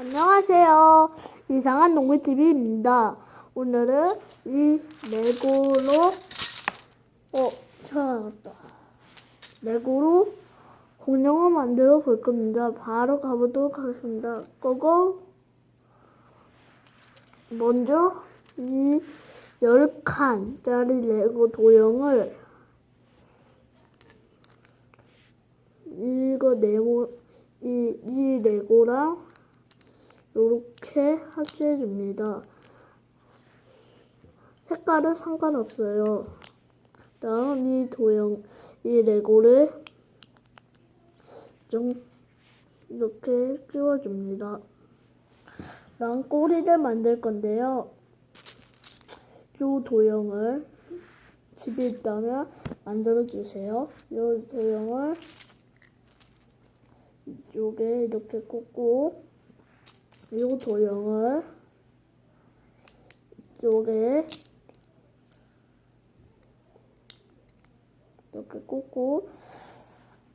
안녕하세요. 이상한 농구TV입니다. 오늘은 이 레고로, 어, 찾아났다. 레고로 공룡을 만들어 볼 겁니다. 바로 가보도록 하겠습니다. 고고! 먼저 이 10칸짜리 레고 도형을 이거 네모, 이, 이 레고랑 이렇게 합체해 줍니다. 색깔은 상관없어요. 다음 이 도형, 이 레고를 좀 이렇게 끼워줍니다. 다음 꼬리를 만들 건데요. 이 도형을 집에 있다면 만들어 주세요. 이 도형을 이쪽에 이렇게 꽂고 이 도형을 이쪽에 이렇게 꽂고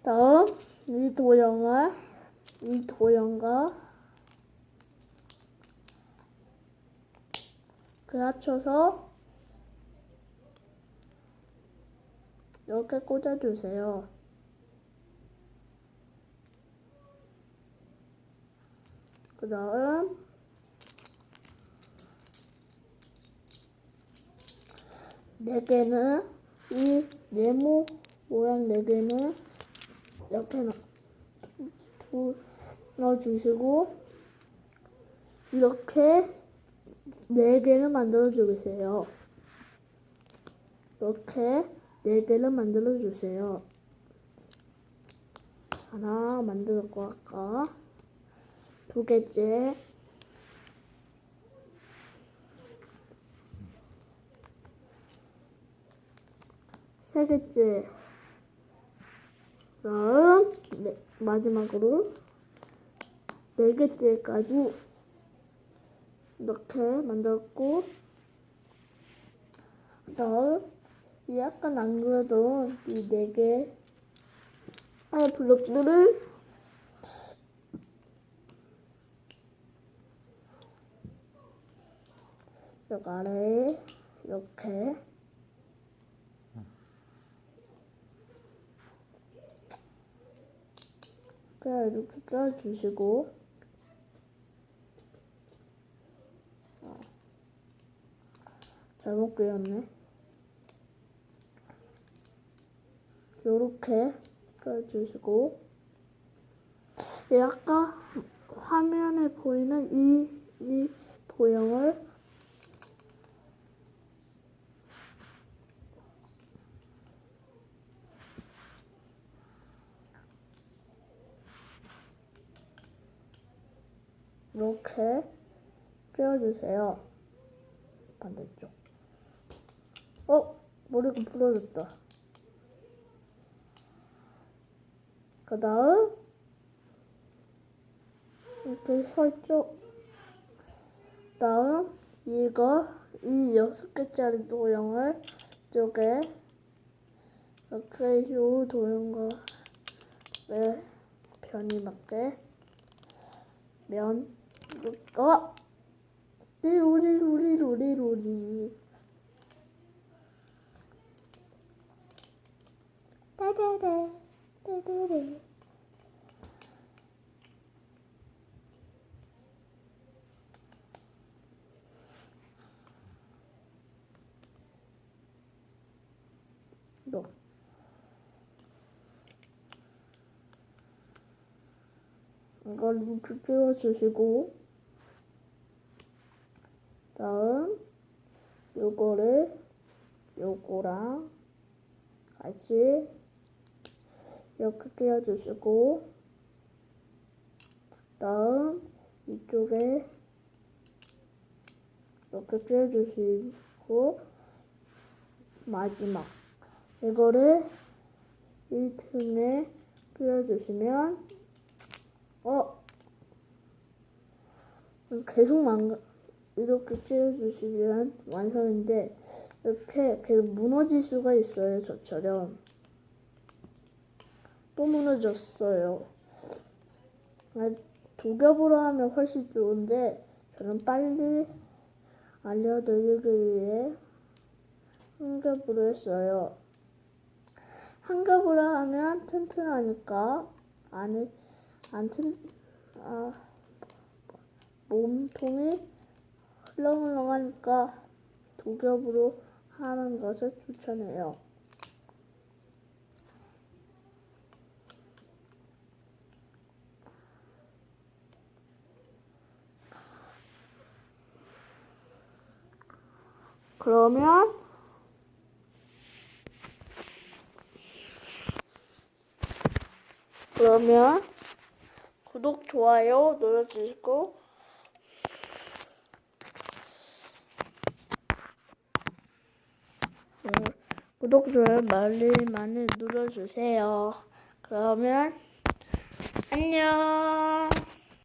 다음 이 도형을 이 도형과 그 합쳐서 이렇게 꽂아주세요. 그 다음 네 개는 이 네모 모양 네 개는 이렇게 넣- 두- 넣어주시고 이렇게 네 개를 만들어 주세요. 이렇게 네 개를 만들어 주세요. 하나 만들었고 아까 두 개째. 세 개째. 다음 네, 마지막으로 네 개째까지 이렇게 만들었고 다음 이 약간 안 그려던 이네 개 아예 블록들을 여기 아래에 이렇게. 그냥 이렇게 껴주시고. 어. 잘못 그렸네. 요렇게 껴주시고. 이 아까 화면에 보이는 이, 이 도형을 이렇게 끼워주세요. 반대쪽. 어? 머리가 부러졌다. 그 다음, 이렇게 서있죠? 다음, 이거, 이 여섯 개짜리 도형을 이쪽에, 이렇게 요 도형과 네, 편이 맞게 면, 어? 리로리 로리 로리 로리. 따다래 따다래 너. 이걸 이렇게 끼워주시고 다음 요거를 요거랑 같이 이렇게 끼워주시고 다음 이쪽에 이렇게 끼워주시고 마지막. 이거를 이 틈에 끼워주시면 어 계속 망가 이렇게 찢어주시면 완성인데 이렇게 계속 무너질 수가 있어요 저처럼 또 무너졌어요 아, 두 겹으로 하면 훨씬 좋은데 저는 빨리 알려드리기 위해 한 겹으로 했어요. 한 겹으로 하면 튼튼하니까 안에 안 튼, 아, 몸통이 흘렁흘렁하니까 두 겹으로 하는 것을 추천해요. 그러면 그러면 구독 좋아요 눌러주시고 음, 구독 좋아요 많이 많이 눌러주세요. 그러면 안녕.